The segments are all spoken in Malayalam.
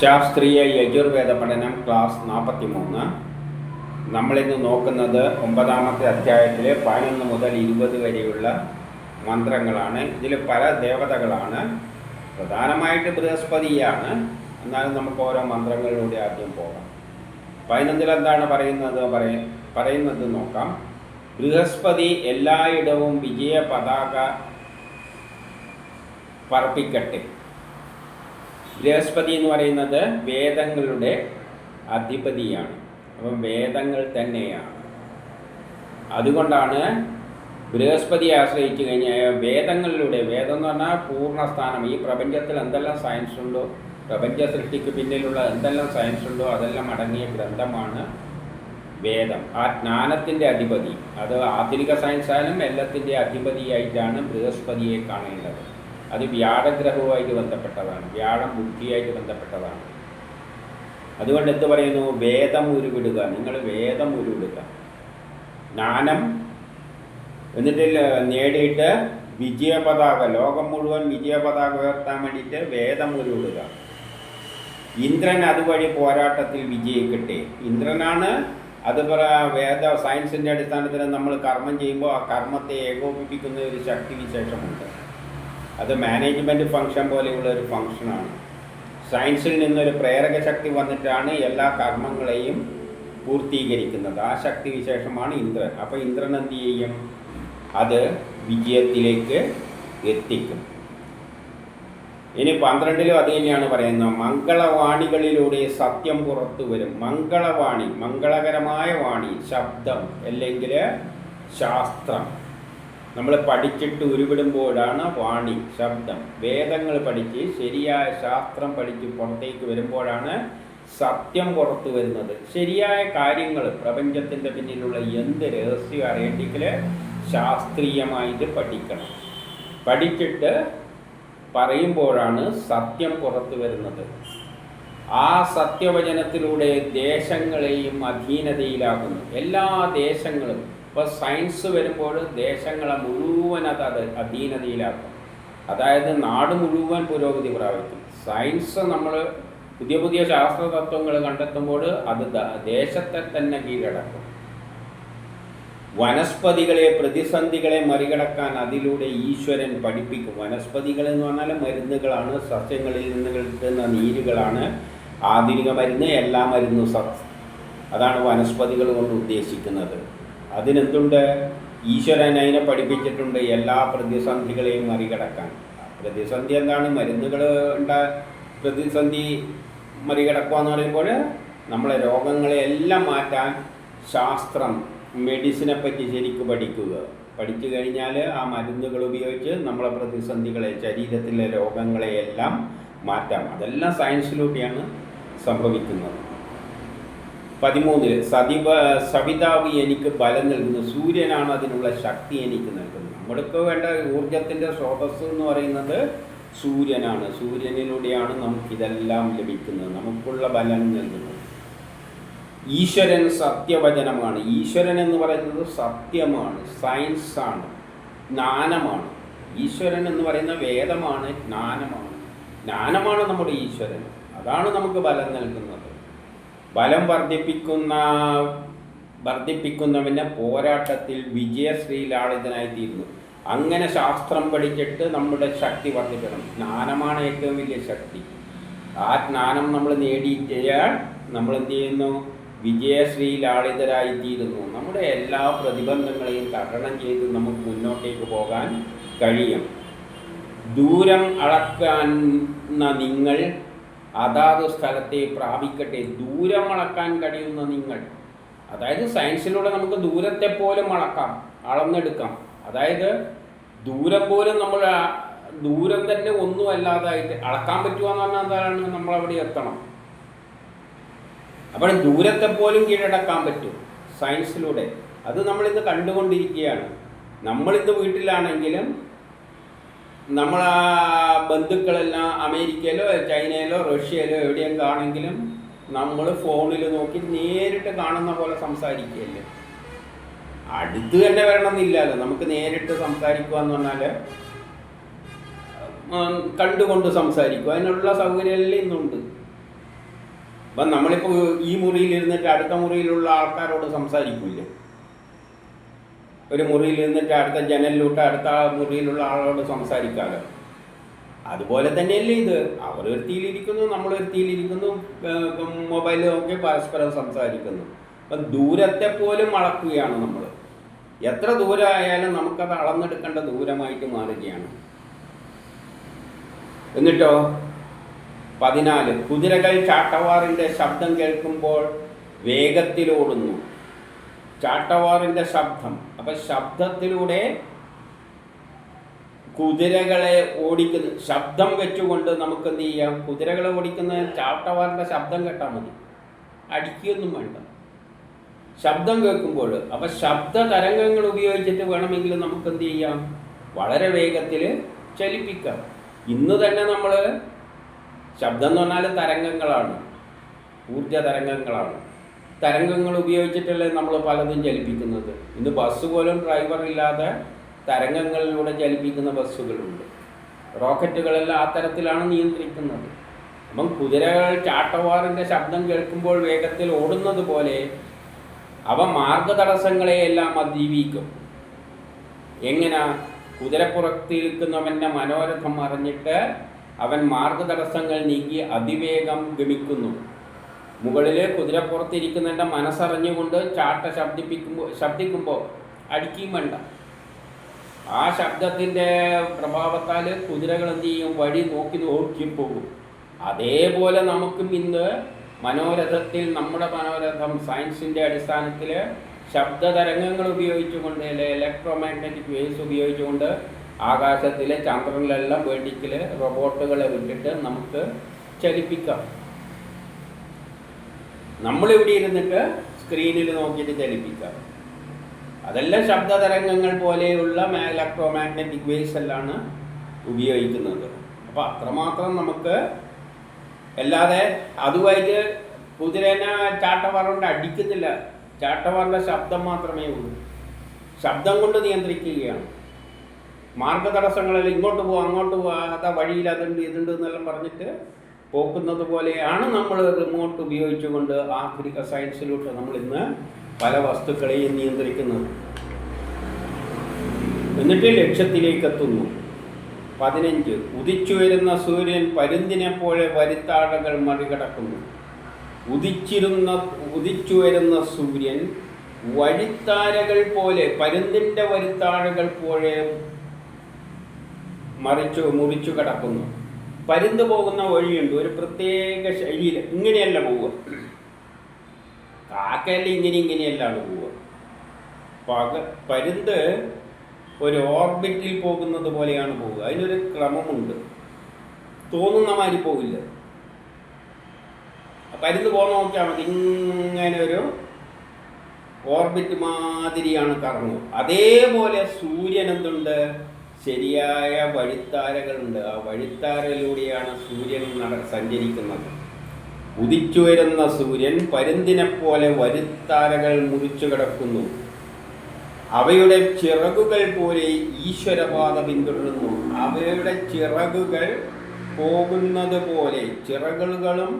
ശാസ്ത്രീയ യജുർവേദ പഠനം ക്ലാസ് നാൽപ്പത്തി മൂന്ന് നമ്മളിന്ന് നോക്കുന്നത് ഒമ്പതാമത്തെ അധ്യായത്തിലെ പതിനൊന്ന് മുതൽ ഇരുപത് വരെയുള്ള മന്ത്രങ്ങളാണ്. ഇതിൽ പല ദേവതകളാണ്. പ്രധാനമായിട്ട് ബൃഹസ്പതിയാണ്. എന്നാലും നമുക്ക് ഓരോ മന്ത്രങ്ങളിലൂടെ ആദ്യം പോകാം. പതിനൊന്നിൽ എന്താണ് പറയുന്നത്? പറയ പറയുന്നത് നോക്കാം. ബൃഹസ്പതി എല്ലായിടവും വിജയ പതാക പറപ്പിക്കട്ടെ. ബൃഹസ്പതി എന്ന് പറയുന്നത് വേദങ്ങളുടെ അധിപതിയാണ്. അപ്പം വേദങ്ങൾ തന്നെയാണ്. അതുകൊണ്ടാണ് ബൃഹസ്പതിയെ ആശ്രയിച്ചു കഴിഞ്ഞാൽ വേദങ്ങളിലൂടെ വേദം എന്ന് പറഞ്ഞാൽ പൂർണസ്ഥാനം. ഈ പ്രപഞ്ചത്തിൽ എന്തെല്ലാം സയൻസ് ഉണ്ടോ പ്രപഞ്ച സൃഷ്ടിക്ക് പിന്നിലുള്ള എന്തെല്ലാം സയൻസ് ഉണ്ടോ അതെല്ലാം അടങ്ങിയ ഗ്രന്ഥമാണ് വേദം. ആ ജ്ഞാനത്തിന്റെ അധിപതി അത് ആധുനിക സയൻസ് ആയാലും എല്ലാത്തിന്റെ അധിപതിയായിട്ടാണ് ബൃഹസ്പതിയെ കാണേണ്ടത് അത് വ്യാഴഗ്രഹവുമായിട്ട് ബന്ധപ്പെട്ടതാണ് വ്യാഴം ബുദ്ധിയായിട്ട് ബന്ധപ്പെട്ടതാണ്. അതുകൊണ്ട് എന്ത് പറയുന്നു? വേദം ഉരുവിടുക. നിങ്ങൾ വേദം ഉരുവിടുക. ജ്ഞാനം എന്നിട്ട് നേടിയിട്ട് വിജയപതാക ലോകം മുഴുവൻ വിജയപതാക ഉയർത്താൻ വേണ്ടിയിട്ട് വേദം ഉരുവിടുക. ഇന്ദ്രൻ അതുവഴി പോരാട്ടത്തിൽ വിജയിക്കട്ടെ. ഇന്ദ്രനാണ് അത് പറ വേദ സയൻസിന്റെ അടിസ്ഥാനത്തിൽ നമ്മൾ കർമ്മം ചെയ്യുമ്പോൾ ആ കർമ്മത്തെ ഏകോപിപ്പിക്കുന്ന ഒരു ശക്തി വിശേഷമുണ്ട്. അത് മാനേജ്മെന്റ് ഫങ്ഷൻ പോലെയുള്ള ഒരു ഫങ്ഷനാണ് സയൻസിൽ നിന്നൊരു പ്രേരക ശക്തി വന്നിട്ടാണ് എല്ലാ കർമ്മങ്ങളെയും പൂർത്തീകരിക്കുന്നത്. ആ ശക്തി വിശേഷമാണ് ഇന്ദ്രൻ. അപ്പോൾ ഇന്ദ്രൻ എന്ത് ചെയ്യും? അത് വിജയത്തിലേക്ക് എത്തിക്കും. ഇനി പന്ത്രണ്ടിലും അത് തന്നെയാണ് പറയുന്നത്. മംഗളവാണികളിലൂടെ സത്യം പുറത്തു വരും. മംഗളവാണി മംഗളകരമായ വാണി ശബ്ദം അല്ലെങ്കിൽ ശാസ്ത്രം. നമ്മൾ പഠിച്ചിട്ട് ഉരുവിടുമ്പോഴാണ് വാണി ശബ്ദം. വേദങ്ങൾ പഠിച്ച് ശരിയായ ശാസ്ത്രം പഠിച്ച് പുറത്തേക്ക് വരുമ്പോഴാണ് സത്യം പുറത്തു വരുന്നത്. ശരിയായ കാര്യങ്ങൾ പ്രപഞ്ചത്തിന്റെ പിന്നിലുള്ള എന്ത് രഹസ്യം അറിയണ്ടെങ്കിൽ ശാസ്ത്രീയമായിട്ട് പഠിക്കണം. പഠിച്ചിട്ട് പറയുമ്പോഴാണ് സത്യം പുറത്തു വരുന്നത്. ആ സത്യവചനത്തിലൂടെ ദേശങ്ങളെയും അധീനതയിലാക്കുന്നു. എല്ലാ ദേശങ്ങളും ഇപ്പോൾ സയൻസ് വരുമ്പോൾ ദേശങ്ങളെ മുഴുവൻ അത് അത് അധീനതയിലാക്കും. അതായത് നാട് മുഴുവൻ പുരോഗതി പ്രാപിക്കും. സയൻസ് നമ്മൾ പുതിയ പുതിയ ശാസ്ത്ര തത്വങ്ങൾ കണ്ടെത്തുമ്പോൾ അത് ദേശത്തെ തന്നെ കീഴടക്കും. വനസ്പതികളെ പ്രതിസന്ധികളെ മറികടക്കാൻ അതിലൂടെ ഈശ്വരൻ പഠിപ്പിക്കും. വനസ്പതികൾ എന്ന് പറഞ്ഞാൽ മരുന്നുകളാണ് സസ്യങ്ങളിൽ നിന്ന് കിട്ടുന്ന നീരുകളാണ് ആധുനിക മരുന്ന് എല്ലാ മരുന്നും സത് അതാണ് വനസ്പതികൾ കൊണ്ട് ഉദ്ദേശിക്കുന്നത്. അതിനെന്തുണ്ട്? ഈശ്വരൻ അതിനെ പഠിപ്പിച്ചിട്ടുണ്ട് എല്ലാ പ്രതിസന്ധികളെയും മറികടക്കാൻ. പ്രതിസന്ധി എന്താണ്? മരുന്നുകൾ ഉണ്ട പ്രതിസന്ധി മറികടക്കുക എന്ന് പറയുമ്പോൾ നമ്മളെ രോഗങ്ങളെ എല്ലാം മാറ്റാൻ ശാസ്ത്രം മെഡിസിനെ പറ്റി ശരിക്കും പഠിക്കുക. പഠിച്ചു കഴിഞ്ഞാൽ ആ മരുന്നുകൾ ഉപയോഗിച്ച് നമ്മളെ പ്രതിസന്ധികളെ ശരീരത്തിലെ രോഗങ്ങളെയെല്ലാം മാറ്റാം. അതെല്ലാം സയൻസിലൂടെയാണ് സംഭവിക്കുന്നത്. പതിമൂന്നിൽ സതിവ സവിതാവ് എനിക്ക് ബലം നൽകുന്നു. സൂര്യനാണ് അതിനുള്ള ശക്തി എനിക്ക് നൽകുന്നത്. നമ്മൾക്ക് വേണ്ട ഊർജത്തിന്റെ സ്രോതസ് എന്ന് പറയുന്നത് സൂര്യനാണ്. സൂര്യനിലൂടെയാണ് നമുക്കിതെല്ലാം ലഭിക്കുന്നത്. നമുക്കുള്ള ബലം നൽകുന്നത് ഈശ്വരൻ സത്യവചനമാണ്. ഈശ്വരൻ എന്ന് പറയുന്നത് സത്യമാണ്. സയൻസാണ്. ജ്ഞാനമാണ്. ഈശ്വരൻ എന്ന് പറയുന്ന വേദമാണ് ജ്ഞാനമാണ്. ജ്ഞാനമാണ് നമ്മുടെ ഈശ്വരൻ. അതാണ് നമുക്ക് ബലം നൽകുന്നത്. ബലം വർദ്ധിപ്പിക്കുന്ന വർദ്ധിപ്പിക്കുന്നവന്റെ പോരാട്ടത്തിൽ വിജയശ്രീലാളിതനായിത്തീരുന്നു അങ്ങനെ ശാസ്ത്രം പഠിച്ചിട്ട് നമ്മുടെ ശക്തി വർദ്ധിക്കണം ജ്ഞാനമാണ് ഏറ്റവും വലിയ ശക്തി. ആ ജ്ഞാനം നമ്മൾ നേടിയിട്ടാൽ നമ്മൾ എന്ത് ചെയ്യുന്നു വിജയശ്രീലാളിതരായിത്തീരുന്നു നമ്മുടെ എല്ലാ പ്രതിബന്ധങ്ങളെയും തരണം ചെയ്ത് നമുക്ക് മുന്നോട്ടേക്ക് പോകാൻ കഴിയും. ദൂരം അളക്കാൻ നിങ്ങൾ അതാത് സ്ഥലത്തെ പ്രാപിക്കട്ടെ. ദൂരം അളക്കാൻ കഴിയുന്ന നിങ്ങൾ. അതായത് സയൻസിലൂടെ നമുക്ക് ദൂരത്തെ പോലും അളക്കാം അളന്നെടുക്കാം. അതായത് ദൂരം പോലും നമ്മൾ ദൂരം തന്നെ ഒന്നും അല്ലാതായിട്ട് അളക്കാൻ പറ്റുക എന്ന് പറഞ്ഞാൽ എന്താണ് നമ്മൾ അവിടെ എത്തണം. അപ്പോൾ ദൂരത്തെ പോലും കീഴടക്കാൻ പറ്റും സയൻസിലൂടെ അത് നമ്മളിന്ന് കണ്ടുകൊണ്ടിരിക്കുകയാണ്. നമ്മളിന്ന് വീട്ടിലാണെങ്കിലും നമ്മൾ ആ ബന്ധുക്കളെല്ലാം അമേരിക്കയിലോ ചൈനയിലോ റഷ്യയിലോ എവിടെയും കാണെങ്കിലും നമ്മൾ ഫോണിൽ നോക്കി നേരിട്ട് കാണുന്ന പോലെ സംസാരിക്കുകയല്ലേ? അടുത്ത് തന്നെ വരണമെന്നില്ലല്ലോ നമുക്ക് നേരിട്ട് സംസാരിക്കുക എന്ന് പറഞ്ഞാൽ കണ്ടുകൊണ്ട് സംസാരിക്കുക അതിനുള്ള സൗകര്യമെല്ലാം ഇന്നുണ്ട്. അപ്പം നമ്മളിപ്പോൾ ഈ മുറിയിൽ ഇരുന്നിട്ട് അടുത്ത മുറിയിലുള്ള ആൾക്കാരോട് സംസാരിക്കില്ല? ഒരു മുറിയിൽ നിന്നിട്ട് അടുത്ത ജനലിലോട്ട് അടുത്ത മുറിയിലുള്ള ആളോട് സംസാരിക്കാമല്ലോ അതുപോലെ തന്നെയല്ലേ ഇത്. അവർ ഒരുത്തിയിലിരിക്കുന്നു നമ്മൾ ഒരുത്തിയിലിരിക്കുന്നു മൊബൈൽ നോക്കി പരസ്പരം സംസാരിക്കുന്നു. അപ്പം ദൂരത്തെ പോലും അളക്കുകയാണ് നമ്മൾ. എത്ര ദൂരമായാലും നമുക്കത് അളന്നെടുക്കേണ്ട ദൂരമായിട്ട് മാറുകയാണ്. എന്നിട്ടോ? പതിനാല്. കുതിരകൾ ചാട്ടവാറിന്റെ ശബ്ദം കേൾക്കുമ്പോൾ വേഗത്തിലോടുന്നു. ചാട്ടവാറിന്റെ ശബ്ദം. അപ്പം ശബ്ദത്തിലൂടെ കുതിരകളെ ഓടിക്കുന്ന ശബ്ദം വെച്ചുകൊണ്ട് നമുക്ക് എന്ത് ചെയ്യാം? കുതിരകളെ ഓടിക്കുന്ന ചാട്ടവാറിന്റെ ശബ്ദം കേട്ടാൽ മതി. അടിക്കുകയൊന്നും വേണ്ട. ശബ്ദം കേൾക്കുമ്പോൾ അപ്പം ശബ്ദ തരംഗങ്ങൾ ഉപയോഗിച്ചിട്ട് വേണമെങ്കിൽ നമുക്ക് എന്ത് ചെയ്യാം? വളരെ വേഗത്തിൽ ചലിപ്പിക്കാം. ഇന്ന് തന്നെ നമ്മൾ ശബ്ദം എന്ന് പറഞ്ഞാൽ തരംഗങ്ങളാണ്. ഊർജ തരംഗങ്ങളാണ്. തരംഗങ്ങൾ ഉപയോഗിച്ചിട്ടല്ലേ നമ്മൾ പലതും ചലിപ്പിക്കുന്നത്. ഇന്ന് ബസ് പോലും ഡ്രൈവർ ഇല്ലാതെ തരംഗങ്ങളിലൂടെ ചലിപ്പിക്കുന്ന ബസ്സുകളുണ്ട്. റോക്കറ്റുകളെല്ലാം ആ തരത്തിലാണ് നിയന്ത്രിക്കുന്നത്. അപ്പം കുതിരകൾ ചാട്ടവാറിന്റെ ശബ്ദം കേൾക്കുമ്പോൾ വേഗത്തിൽ ഓടുന്നത് പോലെ അവ മാർഗതടസ്സങ്ങളെയെല്ലാം അതിജീവിക്കും. എങ്ങനെ? കുതിരപ്പുറത്തിരിക്കുന്നവന്റെ മനോരഥം അറിഞ്ഞിട്ട് അവൻ മാർഗതടസ്സങ്ങൾ നീക്കി അതിവേഗം ഗമിക്കുന്നു. മുകളിൽ കുതിരപ്പുറത്തിരിക്കുന്നതിന്റെ മനസ്സറിഞ്ഞുകൊണ്ട് ചാട്ട ശബ്ദിപ്പിക്കുമ്പോൾ ശബ്ദിക്കുമ്പോൾ അടിക്കുകയും വേണ്ട. ആ ശബ്ദത്തിന്റെ പ്രഭാവത്താൽ കുതിരകൾ എന്ത് ചെയ്യും? വഴി നോക്കി നോക്കി പോകും. അതേപോലെ നമുക്കും ഇന്ന് മനോരഥത്തിൽ നമ്മുടെ മനോരഥം സയൻസിന്റെ അടിസ്ഥാനത്തിൽ ശബ്ദതരംഗങ്ങൾ ഉപയോഗിച്ചുകൊണ്ട് അല്ലെ ഇലക്ട്രോ മാഗ്നറ്റിക് വേവ്സ് ഉപയോഗിച്ചുകൊണ്ട് ആകാശത്തിലെ ചന്ദ്രനിലെല്ലാം വേണ്ടിക്കൽ റോബോട്ടുകളെ വിട്ടിട്ട് നമുക്ക് ചലിപ്പിക്കാം. നമ്മളിവിടെ ഇരുന്നിട്ട് സ്ക്രീനിൽ നോക്കിയിട്ട് ചലിപ്പിക്കാം അതെല്ലാം ശബ്ദതരംഗങ്ങൾ പോലെയുള്ള ഇലക്ട്രോ മാഗ്നറ്റിക് വേവ്സ് എല്ലാമാണ് ഉപയോഗിക്കുന്നത്. അപ്പോൾ അത്രമാത്രം നമുക്ക് അല്ലാതെ അതുമായിട്ട് കുതിരനെ ചാട്ടവാറുകൊണ്ട് അടിക്കുന്നില്ല. ചാട്ടവാറിന്റെ ശബ്ദം മാത്രമേ ഉള്ളൂ. ശബ്ദം കൊണ്ട് നിയന്ത്രിക്കുകയാണ്. മാർഗതടസ്സങ്ങളിൽ ഇങ്ങോട്ട് പോവാ അങ്ങോട്ട് പോവാത്ത വഴിയിൽ അതുണ്ട് ഇതുണ്ട് എന്നെല്ലാം പറഞ്ഞിട്ട് പോക്കുന്നത് പോലെയാണ് നമ്മൾ റിമോട്ട് ഉപയോഗിച്ചുകൊണ്ട് ആധുനിക സയൻസിലോട്ട് നമ്മൾ ഇന്ന് പല വസ്തുക്കളെയും നിയന്ത്രിക്കുന്നത്. എന്നിട്ട് ലക്ഷ്യത്തിലേക്ക് എത്തുന്നു. പതിനഞ്ച് ഉദിച്ചുയരുന്ന സൂര്യൻ പരുന്തിനെ പോലെ വരുത്താഴകൾ മറികടക്കുന്നു. ഉദിച്ചിരുന്ന ഉദിച്ചുയരുന്ന സൂര്യൻ വഴിത്താരകൾ പോലെ പരുന്തിന്റെ വരിത്താഴകൾ പോലെ മറിച്ചു മുറിച്ചു കിടക്കുന്നു. പരുന്ത് പോകുന്ന വഴിയുണ്ട്. ഒരു പ്രത്യേക ശൈലിയിൽ ഇങ്ങനെയല്ല പോവുക. കാക്കയല്ല ഇങ്ങനെ ഇങ്ങനെയല്ലാണ് പോവുക. പക പരുന്ത് ഒരു ഓർബിറ്റിൽ പോകുന്നത് പോലെയാണ് പോവുക. അതിനൊരു ക്രമമുണ്ട്. തോന്നുന്ന മാതിരി പോകില്ല പരുന്ത് പോകുന്ന നോക്കിയാൽ മതി. ഇങ്ങനെ ഒരു ഓർബിറ്റ് മാതിരിയാണ് കറങ്ങുക. അതേപോലെ സൂര്യൻ എന്തുണ്ട്? ശരിയായ വഴിത്താരകളുണ്ട്. ആ വഴിത്താരയിലൂടെയാണ് സൂര്യൻ നട സഞ്ചരിക്കുന്നത്. ഉദിച്ചു വരുന്ന സൂര്യൻ പരുന്തിനെ പോലെ വരുത്താരകൾ മുറിച്ചു കിടക്കുന്നു. അവയുടെ ചിറകുകൾ പോലെ ഈശ്വരപാത പിന്തുടരുന്നു. അവയുടെ ചിറകുകൾ പോകുന്നത് പോലെ ചിറകുകളും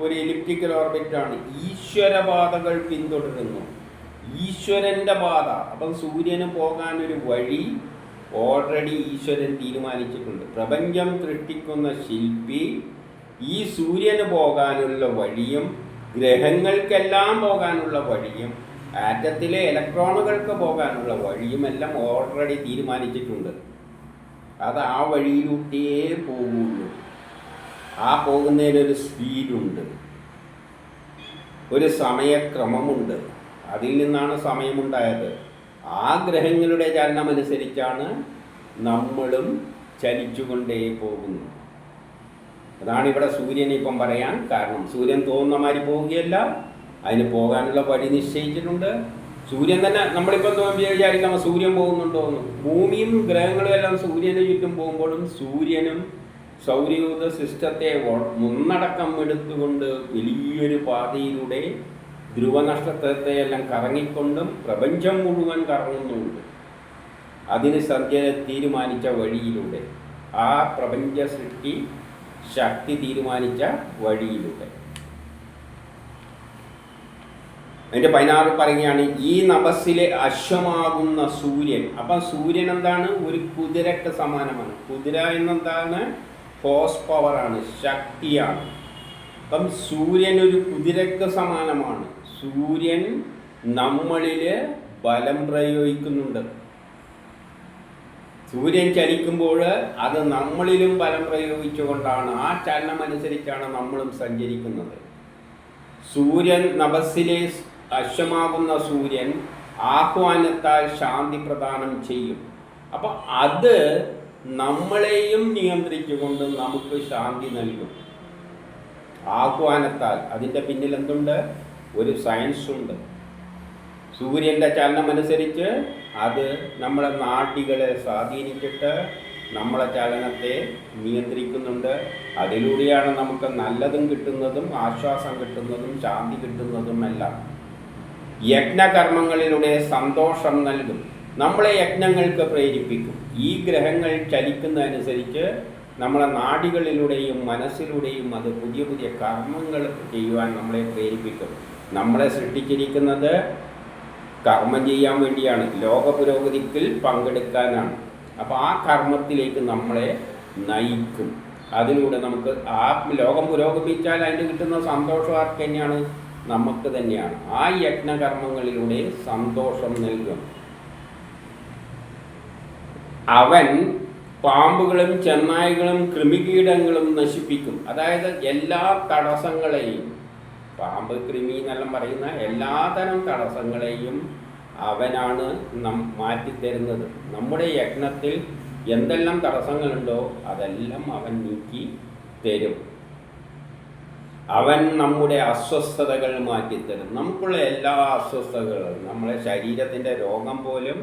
ഒരു എലിപ്റ്റിക്കൽ ഓർബിറ്റാണ് ഈശ്വരപാതകൾ പിന്തുടരുന്നു. ഈശ്വരന്റെ പാത. അപ്പം സൂര്യന് പോകാൻ ഒരു വഴി ഓൾറെഡി ഈശ്വരൻ തീരുമാനിച്ചിട്ടുണ്ട്. പ്രപഞ്ചം സൃഷ്ടിക്കുന്ന ശില്പി ഈ സൂര്യന് പോകാനുള്ള വഴിയും ഗ്രഹങ്ങൾക്കെല്ലാം പോകാനുള്ള വഴിയും ആറ്റത്തിലെ ഇലക്ട്രോണുകൾക്ക് പോകാനുള്ള വഴിയും എല്ലാം ഓൾറെഡി തീരുമാനിച്ചിട്ടുണ്ട്. അത് ആ വഴിയിലൂട്ടിയേ പോകുള്ളൂ. ആ പോകുന്നതിനൊരു സ്പീഡുണ്ട് ഒരു സമയക്രമമുണ്ട്. അതിൽ നിന്നാണ് സമയമുണ്ടായത്. ആ ഗ്രഹങ്ങളുടെ ചലനമനുസരിച്ചാണ് നമ്മളും ചലിച്ചുകൊണ്ടേ പോകുന്നു. അതാണ് ഇവിടെ സൂര്യൻ ഇപ്പം പറയാൻ കാരണം. സൂര്യൻ തോന്നുന്ന മാതിരി പോവുകയല്ല. അതിന് പോകാനുള്ള വഴി നിശ്ചയിച്ചിട്ടുണ്ട്. സൂര്യൻ തന്നെ നമ്മളിപ്പം വിചാരിക്കാം സൂര്യൻ പോകുന്നുണ്ടോ എന്ന്. ഭൂമിയും ഗ്രഹങ്ങളും എല്ലാം സൂര്യന് ചുറ്റും പോകുമ്പോഴും സൂര്യനും സൗരയൂഥ സിസ്റ്റത്തെ മുന്നടക്കം എടുത്തുകൊണ്ട് വലിയൊരു പാതയിലൂടെ ധ്രുവനക്ഷത്രത്തെ എല്ലാം കറങ്ങിക്കൊണ്ടും പ്രപഞ്ചം മുഴുവൻ കറങ്ങുന്നുണ്ട്. അതിന് സർജന തീരുമാനിച്ച വഴിയിലൂടെ ആ പ്രപഞ്ച സൃഷ്ടി ശക്തി തീരുമാനിച്ച വഴിയിലൂടെ. അതിന്റെ പതിനാറ് പറയുകയാണ് ഈ നഭസ്സിലെ അശ്വമാകുന്ന സൂര്യൻ. അപ്പം സൂര്യൻ എന്താണ്? ഒരു കുതിരക്ക് സമാനമാണ്. കുതിര എന്നെന്താണ് ഹോസ് പവറാണ് ശക്തിയാണ്. അപ്പം സൂര്യൻ ഒരു കുതിരക്ക് സമാനമാണ്. സൂര്യൻ നമ്മളിൽ ബലം പ്രയോഗിക്കുന്നുണ്ട്. സൂര്യൻ ചലിക്കുമ്പോൾ അത് നമ്മളിലും ബലം പ്രയോഗിച്ചുകൊണ്ടാണ് ആ ചലനം അനുസരിച്ചാണ് നമ്മളും സഞ്ചരിക്കുന്നത്. സൂര്യൻ നവസിലെ അശ്വമാകുന്ന സൂര്യൻ ആഹ്വാനത്താൽ ശാന്തി പ്രദാനം ചെയ്യും. അപ്പോൾ അത് നമ്മളെയും നിയന്ത്രിച്ചുകൊണ്ട് നമുക്ക് ശാന്തി നൽകും. ആഹ്വാനത്താൽ. അതിന്റെ പിന്നിൽ എന്തുണ്ട്? ഒരു സയൻസുണ്ട് സൂര്യന്റെ ചലനമനുസരിച്ച് അത് നമ്മളെ നാഡികളെ സ്വാധീനിച്ചിട്ട് നമ്മളെ ചലനത്തെ നിയന്ത്രിക്കുന്നുണ്ട്. അതിലൂടെയാണ് നമുക്ക് നല്ലതും കിട്ടുന്നതും ആശ്വാസം കിട്ടുന്നതും ശാന്തി കിട്ടുന്നതും എല്ലാം. യജ്ഞകർമ്മങ്ങളിലൂടെ സന്തോഷം നൽകും. നമ്മളെ യജ്ഞങ്ങൾക്ക് പ്രേരിപ്പിക്കും. ഈ ഗ്രഹങ്ങൾ ചലിക്കുന്നതനുസരിച്ച് നമ്മളെ നാടികളിലൂടെയും മനസ്സിലൂടെയും അത് പുതിയ പുതിയ കർമ്മങ്ങൾ ചെയ്യുവാൻ നമ്മളെ പ്രേരിപ്പിക്കും. നമ്മളെ സൃഷ്ടിച്ചിരിക്കുന്നത് കർമ്മം ചെയ്യാൻ വേണ്ടിയാണ്. ലോക പുരോഗതിക്കിൽ പങ്കെടുക്കാനാണ്. അപ്പോൾ ആ കർമ്മത്തിലേക്ക് നമ്മളെ നയിക്കും. അതിലൂടെ നമുക്ക് ആ ലോകം പുരോഗമിച്ചാൽ അതിന് കിട്ടുന്ന സന്തോഷം ആർക്ക് തന്നെയാണ്? നമുക്ക് തന്നെയാണ്. ആ യജ്ഞകർമ്മങ്ങളിലൂടെ സന്തോഷം നൽകും. അവൻ പാമ്പുകളും ചെന്നായകളും കൃമികീടങ്ങളും നശിപ്പിക്കും. അതായത് എല്ലാ തടസ്സങ്ങളെയും പാമ്പ് കൃമി എന്നെല്ലാം പറയുന്ന എല്ലാതരം തടസ്സങ്ങളെയും അവനാണ് നം മാറ്റിത്തരുന്നത്. നമ്മുടെ യജ്ഞത്തിൽ എന്തെല്ലാം തടസ്സങ്ങളുണ്ടോ അതെല്ലാം അവൻ നീക്കി തരും. അവൻ നമ്മുടെ അസ്വസ്ഥതകൾ മാറ്റിത്തരും. നമുക്കുള്ള എല്ലാ അസ്വസ്ഥതകളും നമ്മളെ ശരീരത്തിന്റെ രോഗം പോലും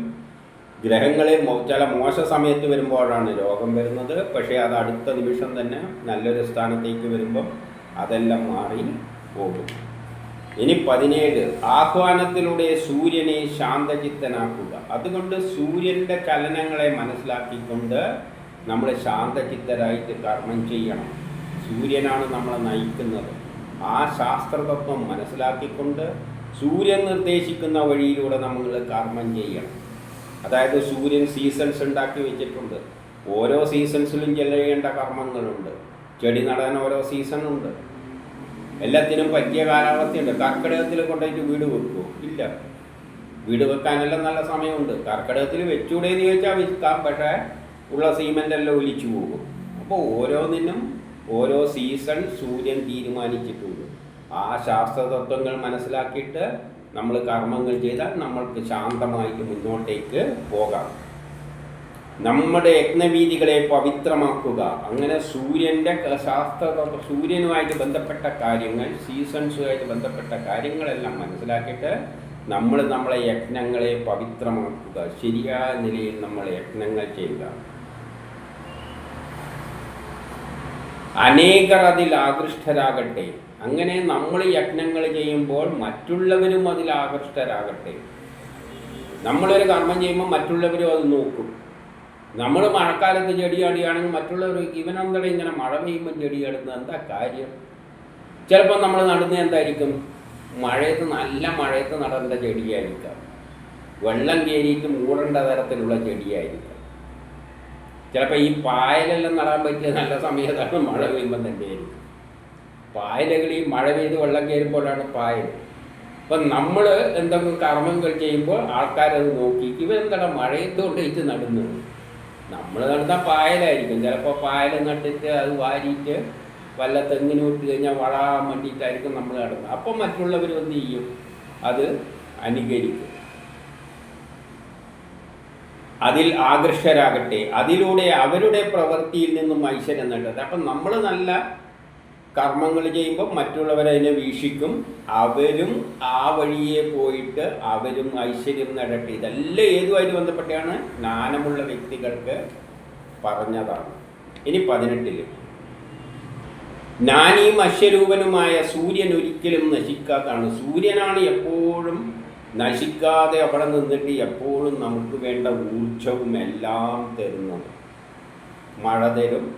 ഗ്രഹങ്ങളെ ചില മോശ സമയത്ത് വരുമ്പോഴാണ് രോഗം വരുന്നത്. പക്ഷേ അത് അടുത്ത നിമിഷം തന്നെ നല്ലൊരു സ്ഥാനത്തേക്ക് വരുമ്പം അതെല്ലാം മാറി പോകും. ഇനി പതിനേഴ് ആഹ്വാനത്തിലൂടെ സൂര്യനെ ശാന്തചിത്തനാക്കുക. അതുകൊണ്ട് സൂര്യന്റെ ചലനങ്ങളെ മനസ്സിലാക്കിക്കൊണ്ട് നമ്മൾ ശാന്തചിത്തരായിട്ട് കർമ്മം ചെയ്യണം. സൂര്യനാണ് നമ്മളെ നയിക്കുന്നത്. ആ ശാസ്ത്രതത്വം മനസ്സിലാക്കിക്കൊണ്ട് സൂര്യൻ നിർദ്ദേശിക്കുന്ന വഴിയിലൂടെ നമ്മൾ കർമ്മം ചെയ്യണം. അതായത് സൂര്യൻ സീസൺസ് ഉണ്ടാക്കി വെച്ചിട്ടുണ്ട്. ഓരോ സീസൺസിലും ചെയ്യേണ്ട കർമ്മങ്ങളുണ്ട്. ചെടി നടാൻ ഓരോ സീസണുണ്ട്. എല്ലാത്തിനും പറ്റിയ കാലാവസ്ഥയുണ്ട്. കർക്കിടകത്തിൽ കൊണ്ടുപോയിട്ട് വീട് വെക്കുമോ ഇല്ല. വീട് വെക്കാനെല്ലാം നല്ല സമയമുണ്ട്. കർക്കിടകത്തിൽ വെച്ചൂടെയെന്ന് ചോദിച്ചാൽ വിൽക്കാം പക്ഷേ ഉള്ള സീമെന്റ് എല്ലാം ഒലിച്ചു പോകും. അപ്പോൾ ഓരോന്നിനും ഓരോ സീസൺ സൂര്യൻ തീരുമാനിച്ചിട്ടുണ്ട്. ആ ശാസ്ത്രതത്വങ്ങൾ മനസ്സിലാക്കിയിട്ട് നമ്മൾ കർമ്മങ്ങൾ ചെയ്താൽ നമ്മൾക്ക് ശാന്തമായിട്ട് മുന്നോട്ടേക്ക് പോകാം. നമ്മുടെ യജ്ഞവീതികളെ പവിത്രമാക്കുക. അങ്ങനെ സൂര്യന്റെ ശാസ്ത്ര സൂര്യനുമായിട്ട് ബന്ധപ്പെട്ട കാര്യങ്ങൾ സീസൺസുമായിട്ട് ബന്ധപ്പെട്ട കാര്യങ്ങളെല്ലാം മനസ്സിലാക്കിയിട്ട് നമ്മൾ നമ്മളെ യജ്ഞങ്ങളെ പവിത്രമാക്കുക. ശരിയായ നിലയിൽ നമ്മൾ യജ്ഞങ്ങൾ ചെയ്യുക. അനേകർ അതിൽ ആകൃഷ്ടരാകട്ടെ. അങ്ങനെ നമ്മൾ യജ്ഞങ്ങൾ ചെയ്യുമ്പോൾ മറ്റുള്ളവരും അതിൽ ആകൃഷ്ടരാകട്ടെ. നമ്മളൊരു കർമ്മം ചെയ്യുമ്പോൾ മറ്റുള്ളവരും അത് നോക്കും. നമ്മൾ മഴക്കാലത്ത് ചെടിയാടിയാണെങ്കിൽ മറ്റുള്ളവർ ഇവനെന്തട ഇങ്ങനെ മഴ പെയ്യുമ്പോൾ ചെടിയാടുന്നത് എന്താ കാര്യം? ചിലപ്പോൾ നമ്മൾ നടുന്നത് എന്തായിരിക്കും? മഴയത്ത് നല്ല മഴയത്ത് നടേണ്ട ചെടിയായിരിക്കാം. വെള്ളം കയറിയിട്ട് മൂടേണ്ട തരത്തിലുള്ള ചെടിയായിരിക്കാം. ചിലപ്പോൾ ഈ പായലെല്ലാം നടാൻ പറ്റിയ നല്ല സമയത്താണ് മഴ പെയ്യുമ്പോൾ തന്നെ ആയിരിക്കും. മഴ പെയ്ത് വെള്ളം കയറുമ്പോഴാണ് പായൽ. അപ്പം നമ്മൾ എന്തെങ്കിലും കർമ്മങ്ങൾ ചെയ്യുമ്പോൾ ആൾക്കാരത് നോക്കി ഇവരെന്താണ് മഴയത്ത് ഇത് നടുന്നത്? നമ്മൾ നടുന്ന പായലായിരിക്കും. ചിലപ്പോൾ പായൽ നട്ടിട്ട് അത് വാരിയിട്ട് വല്ല തെങ്ങിന് വിട്ട് കഴിഞ്ഞാൽ വളാൻ വേണ്ടിയിട്ടായിരിക്കും നമ്മൾ നടുന്നത് അപ്പം മറ്റുള്ളവർ എന്ത് ചെയ്യും? അത് അനുകരിക്കും. അതിൽ ആകർഷരാകട്ടെ അതിലൂടെ അവരുടെ പ്രവൃത്തിയിൽ നിന്നും ഐശ്വര്യം നേടട്ടെ അപ്പം നമ്മൾ നല്ല കർമ്മങ്ങൾ ചെയ്യുമ്പോൾ മറ്റുള്ളവരതിനെ വീക്ഷിക്കും. അവരും ആ വഴിയെ പോയിട്ട് അവരും ഐശ്വര്യം നേടട്ടെ. ഇതെല്ലാം ഏതുമായിട്ട് ബന്ധപ്പെട്ടാണ്? ജ്ഞാനമുള്ള വ്യക്തികൾക്ക് പറഞ്ഞതാണ്. ഇനി പതിനെട്ടിൽ ജ്ഞാനിയും അശ്വരൂപനുമായ സൂര്യൻ ഒരിക്കലും നശിക്കാത്തതാണ്. സൂര്യനാണ് എപ്പോഴും നശിക്കാതെ അവിടെ നിന്നിട്ട് എപ്പോഴും നമുക്ക് വേണ്ട ഊർജവും എല്ലാം തരുന്നത്. മഴ തരും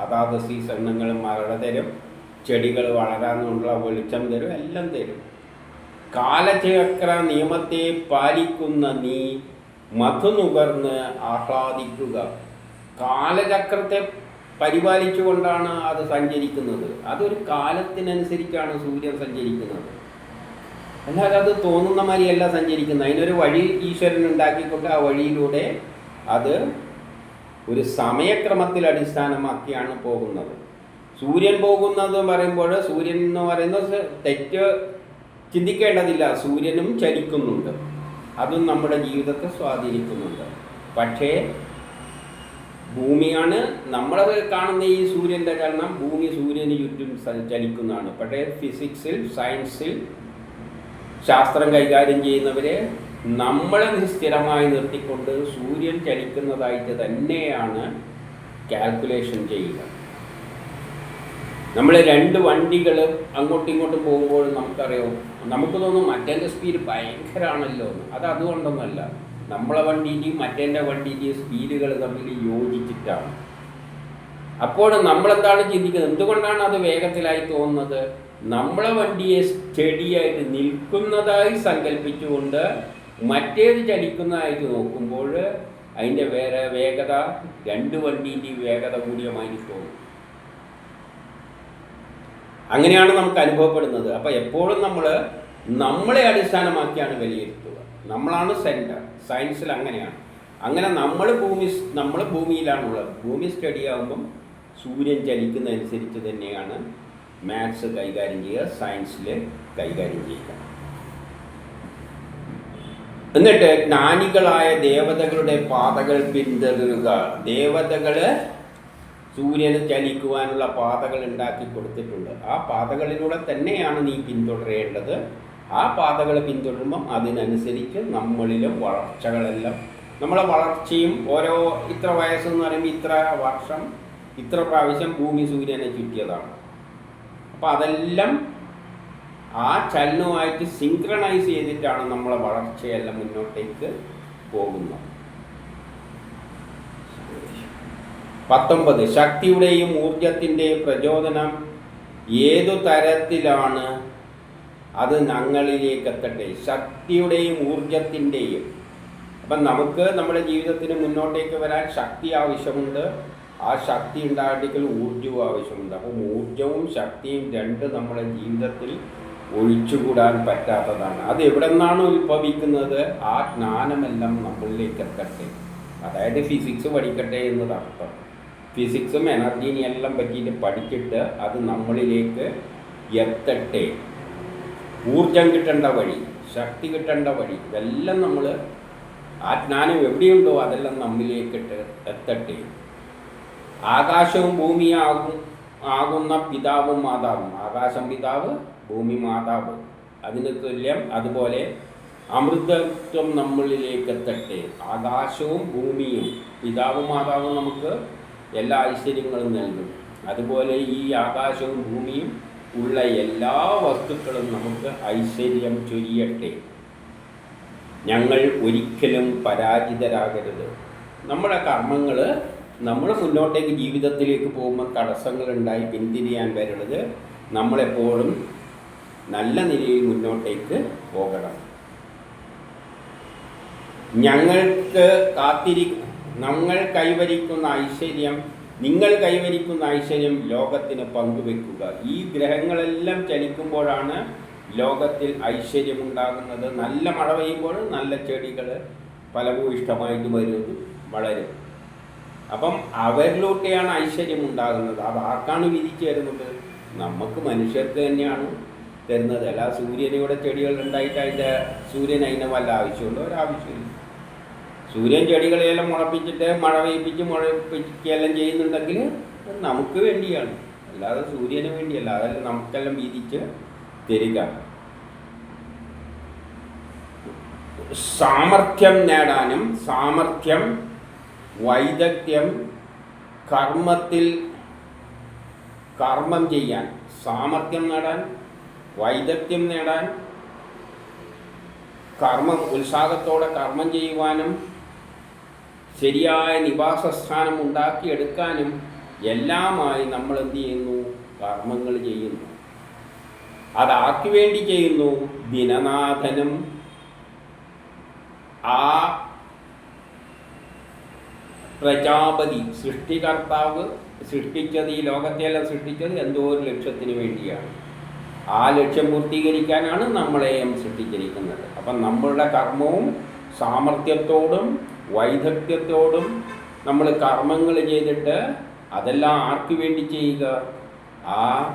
അതാത് സീസണുകൾ മഴ തരും. ചെടികൾ വളരാനുള്ള വെളിച്ചം തരും എല്ലാം തരും. കാലചക്ര നിയമത്തെ പാലിക്കുന്ന നീ മധു നുകർന്ന് ആഹ്ലാദിക്കുക. കാലചക്രത്തെ പരിപാലിച്ചുകൊണ്ടാണ് അത് സഞ്ചരിക്കുന്നത്. അതൊരു കാലത്തിനനുസരിച്ചാണ് സൂര്യൻ സഞ്ചരിക്കുന്നത്. അല്ലാതെ അത് തോന്നുന്ന മാതിരിയല്ല സഞ്ചരിക്കുന്നത്. അതിനൊരു വഴി ഈശ്വരൻ ഉണ്ടാക്കിക്കൊണ്ട് ആ വഴിയിലൂടെ അത് ഒരു സമയക്രമത്തിൽ അടിസ്ഥാനമാക്കിയാണ് പോകുന്നത്. സൂര്യൻ പോകുന്നത് പറയുമ്പോൾ സൂര്യൻ എന്ന് പറയുന്നത് തെറ്റ് ചിന്തിക്കേണ്ടതില്ല. സൂര്യനും ചലിക്കുന്നുണ്ട്. അതും നമ്മുടെ ജീവിതത്തെ സ്വാധീനിക്കുന്നുണ്ട്. പക്ഷേ ഭൂമിയാണ് നമ്മൾ കാണുന്ന ഈ സൂര്യന്റെ കാരണം ഭൂമി സൂര്യന് ചുറ്റും ചലിക്കുന്നതാണ്. പക്ഷേ ഫിസിക്സിൽ സയൻസിൽ ശാസ്ത്രം കൈകാര്യം ചെയ്യുന്നവരെ നമ്മളെ സ്ഥിരമായി നിർത്തിക്കൊണ്ട് സൂര്യൻ ചലിക്കുന്നതായിട്ട് തന്നെയാണ് കാൽക്കുലേഷൻ ചെയ്യുക. നമ്മൾ രണ്ട് വണ്ടികൾ അങ്ങോട്ടും ഇങ്ങോട്ടും പോകുമ്പോൾ നമുക്കറിയാം നമുക്ക് തോന്നും മറ്റേന്റെ സ്പീഡ് ഭയങ്കരമാണല്ലോ അത് അതുകൊണ്ടൊന്നുമല്ല. നമ്മളെ വണ്ടിന്റെയും മറ്റേന്റെ വണ്ടിന്റെയും സ്പീഡുകൾ തമ്മിൽ യോജിച്ചിട്ടാണ്. അപ്പോൾ നമ്മളെന്താണ് ചിന്തിക്കുന്നത്? എന്തുകൊണ്ടാണ് അത് വേഗത്തിലായി തോന്നുന്നത്? നമ്മളെ വണ്ടിയെ സ്റ്റഡിയായിട്ട് നിൽക്കുന്നതായി സങ്കല്പിച്ചുകൊണ്ട് മറ്റേത് ചലിക്കുന്നതായിട്ട് നോക്കുമ്പോൾ അതിന്റെ വേറെ വേഗത രണ്ട് വണ്ടീന്റെയും വേഗത കൂടിയ മാതിരി തോന്നും. അങ്ങനെയാണ് നമുക്ക് അനുഭവപ്പെടുന്നത്. അപ്പോൾ എപ്പോഴും നമ്മൾ നമ്മളെ അടിസ്ഥാനമാക്കിയാണ് വിലയിരുത്തുക. നമ്മളാണ് സെന്റർ സയൻസിൽ അങ്ങനെയാണ്. അങ്ങനെ നമ്മൾ ഭൂമി നമ്മൾ ഭൂമിയിലാണുള്ളത്. ഭൂമി സ്റ്റഡി ആകുമ്പം സൂര്യൻ ചലിക്കുന്നതനുസരിച്ച് തന്നെയാണ് മാത്സ് കൈകാര്യം ചെയ്യുക സയൻസിൽ കൈകാര്യം ചെയ്യുക. എന്നിട്ട് ജ്ഞാനികളായ ദേവതകളുടെ പാതകൾ പിന്തുടരുക. ദേവതകൾ സൂര്യന് ചലിക്കുവാനുള്ള പാതകൾ ഉണ്ടാക്കി കൊടുത്തിട്ടുണ്ട്. ആ പാതകളിലൂടെ തന്നെയാണ് നീ പിന്തുടരേണ്ടത്. ആ പാതകൾ പിന്തുടരുമ്പം അതിനനുസരിച്ച് നമ്മളിലും വളർച്ചകളെല്ലാം നമ്മളെ വളർച്ചയും ഓരോ ഇത്ര വയസ്സെന്ന് പറയുമ്പോൾ ഇത്ര വർഷം ഇത്ര പ്രാവശ്യം ഭൂമി സൂര്യനെ ചുറ്റിയതാണ്. അപ്പോൾ അതെല്ലാം ആ ചലനവുമായിട്ട് സിങ്ക്രണൈസ് ചെയ്തിട്ടാണ് നമ്മളെ വളർച്ചയെല്ലാം മുന്നോട്ടേക്ക് പോകുന്നത്. പത്തൊമ്പത് ശക്തിയുടെയും ഊർജത്തിന്റെയും പ്രചോദനം ഏതു തരത്തിലാണ് അത് ഞങ്ങളിലേക്ക് എത്തട്ടെ? ശക്തിയുടെയും ഊർജത്തിന്റെയും അപ്പം നമുക്ക് നമ്മുടെ ജീവിതത്തിന് മുന്നോട്ടേക്ക് വരാൻ ശക്തി ആവശ്യമുണ്ട്. ആ ശക്തി ഉണ്ടാകട്ടെങ്കിൽ ഊർജവും ആവശ്യമുണ്ട്. അപ്പം ഊർജവും ശക്തിയും രണ്ട് നമ്മുടെ ജീവിതത്തിൽ ഒഴിച്ചുകൂടാൻ പറ്റാത്തതാണ്. അത് എവിടെ നിന്നാണ് ഉത്ഭവിക്കുന്നത്. ആ ജ്ഞാനമെല്ലാം നമ്മളിലേക്ക് എത്തട്ടെ. അതായത് ഫിസിക്സ് പഠിക്കട്ടെ എന്നതർത്ഥം. ഫിസിക്സും എനർജീനെയും എല്ലാം പറ്റിയിട്ട് പഠിച്ചിട്ട് അത് നമ്മളിലേക്ക് എത്തട്ടെ. ഊർജം കിട്ടേണ്ട വഴി ശക്തി കിട്ടേണ്ട വഴി ഇതെല്ലാം നമ്മൾ ആ ജ്ഞാനം എവിടെയുണ്ടോ അതെല്ലാം നമ്മിലേക്കിട്ട് എത്തട്ടെ. ആകാശവും ഭൂമിയാകും ആകുന്ന പിതാവും മാതാവും. ആകാശം പിതാവ് ഭൂമി മാതാവ്. അതിന് തുല്യം അതുപോലെ അമൃതത്വം നമ്മളിലേക്ക് എത്തട്ടെ. ആകാശവും ഭൂമിയും പിതാവും മാതാവും നമുക്ക് എല്ലാ ഐശ്വര്യങ്ങളും നൽകും. അതുപോലെ ഈ ആകാശവും ഭൂമിയും ഉള്ള എല്ലാ വസ്തുക്കളും നമുക്ക് ഐശ്വര്യം ചൊരിയട്ടെ. ഞങ്ങൾ ഒരിക്കലും പരാജിതരാകരുത്. നമ്മുടെ കർമ്മങ്ങൾ നമ്മൾ മുന്നോട്ടേക്ക് ജീവിതത്തിലേക്ക് പോകുമ്പോൾ തടസ്സങ്ങളുണ്ടായി പിന്തിരിയാൻ വരുന്നത് നമ്മളെപ്പോഴും നല്ല നിലയിൽ മുന്നോട്ടേക്ക് പോകണം. ഞങ്ങൾക്ക് കാത്തിരി ഞങ്ങൾ കൈവരിക്കുന്ന ഐശ്വര്യം നിങ്ങൾ കൈവരിക്കുന്ന ഐശ്വര്യം ലോകത്തിന് പങ്കുവെക്കുക. ഈ ഗ്രഹങ്ങളെല്ലാം ചലിക്കുമ്പോഴാണ് ലോകത്തിൽ ഐശ്വര്യമുണ്ടാകുന്നത് നല്ല മഴ പെയ്യുമ്പോൾ നല്ല ചെടികൾ ഫലഭൂയിഷ്ടമായിട്ട് വരുന്നത് വളരും. അപ്പം അവരിലൂടെയാണ് ഐശ്വര്യം ഉണ്ടാകുന്നത്. അത് ആർക്കാണ് വിധിച്ചു തരുന്നത് നമുക്ക് മനുഷ്യർക്ക് തന്നെയാണ് തരുന്നത്. അല്ല സൂര്യനിവിടെ ചെടികൾ ഉണ്ടായിട്ട് അതിന്റെ സൂര്യൻ വല്ല ആവശ്യമുണ്ടോ ഒരാവശ്യമില്ല സൂര്യൻ ചെടികളെല്ലാം മുളപ്പിച്ചിട്ട് മഴ പെയ്പ്പിച്ച് മുളപ്പിക്കുകയെല്ലാം ചെയ്യുന്നുണ്ടെങ്കിൽ നമുക്ക് വേണ്ടിയാണ്. അല്ലാതെ സൂര്യന് വേണ്ടിയല്ല. അതല്ല നമുക്കെല്ലാം വീതിച്ച് തരിക. സാമർഥ്യം നേടാനും സാമർഥ്യം വൈദഗ്ധ്യം കർമ്മത്തിൽ കർമ്മം ചെയ്യാൻ സാമർഥ്യം നേടാൻ വൈദഗ്ധ്യം നേടാൻ കർമ്മം ഉത്സാഹത്തോടെ കർമ്മം ചെയ്യുവാനും ശരിയായ നിവാസസ്ഥാനം ഉണ്ടാക്കിയെടുക്കാനും എല്ലാമായി നമ്മൾ എന്ത് ചെയ്യുന്നു? കർമ്മങ്ങൾ ചെയ്യുന്നു. അതാക്കി വേണ്ടി ചെയ്യുന്നു? ദിനനാഥനും. ആ പ്രജാപതി സൃഷ്ടികർത്താവ് സൃഷ്ടിച്ചത് ഈ ലോകത്തെല്ലാം സൃഷ്ടിച്ചത് എന്തോ ഒരു ലക്ഷ്യത്തിന് വേണ്ടിയാണ്. ആ ലക്ഷ്യം പൂർത്തീകരിക്കാനാണ് നമ്മളെയും സൃഷ്ടിച്ചിരിക്കുന്നത്. അപ്പം നമ്മളുടെ കർമ്മവും സാമർഥ്യത്തോടും വൈദഗ്ധ്യത്തോടും നമ്മൾ കർമ്മങ്ങൾ ചെയ്തിട്ട് അതെല്ലാം ആർക്ക് വേണ്ടി ചെയ്യുക? ആ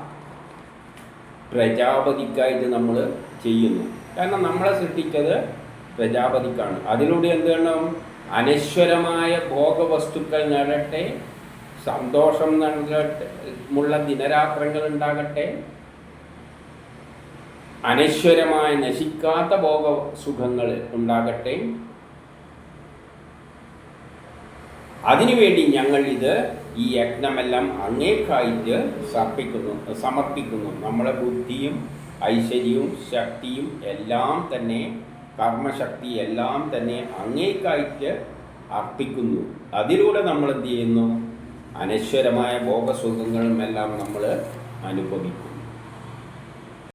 പ്രജാപതിക്കായിട്ട് നമ്മൾ ചെയ്യുന്നു. കാരണം നമ്മളെ സൃഷ്ടിച്ചത് പ്രജാപതിക്കാണ്. അതിലൂടെ എന്ത് വേണം? അനശ്വരമായ ഭോഗവസ്തുക്കൾ നേടട്ടെ സന്തോഷം നൽകട്ടെ മുള്ള ദിനരാത്രങ്ങൾ ഉണ്ടാകട്ടെ. അനശ്വരമായ നശിക്കാത്ത ഭോഗസുഖങ്ങൾ ഉണ്ടാകട്ടെ. അതിനുവേണ്ടി ഞങ്ങൾ ഇത് ഈ യജ്ഞമെല്ലാം അങ്ങേക്കായിട്ട് സമർപ്പിക്കുന്നു സമർപ്പിക്കുന്നു. നമ്മളെ ബുദ്ധിയും ഐശ്വര്യവും ശക്തിയും എല്ലാം തന്നെ കർമ്മശക്തി എല്ലാം തന്നെ അങ്ങേക്കായിട്ട് അർപ്പിക്കുന്നു. അതിലൂടെ നമ്മൾ എന്ത് ചെയ്യുന്നു? അനശ്വരമായ ഭോഗസുഖങ്ങളും എല്ലാം നമ്മൾ അനുഭവിക്കുന്നു.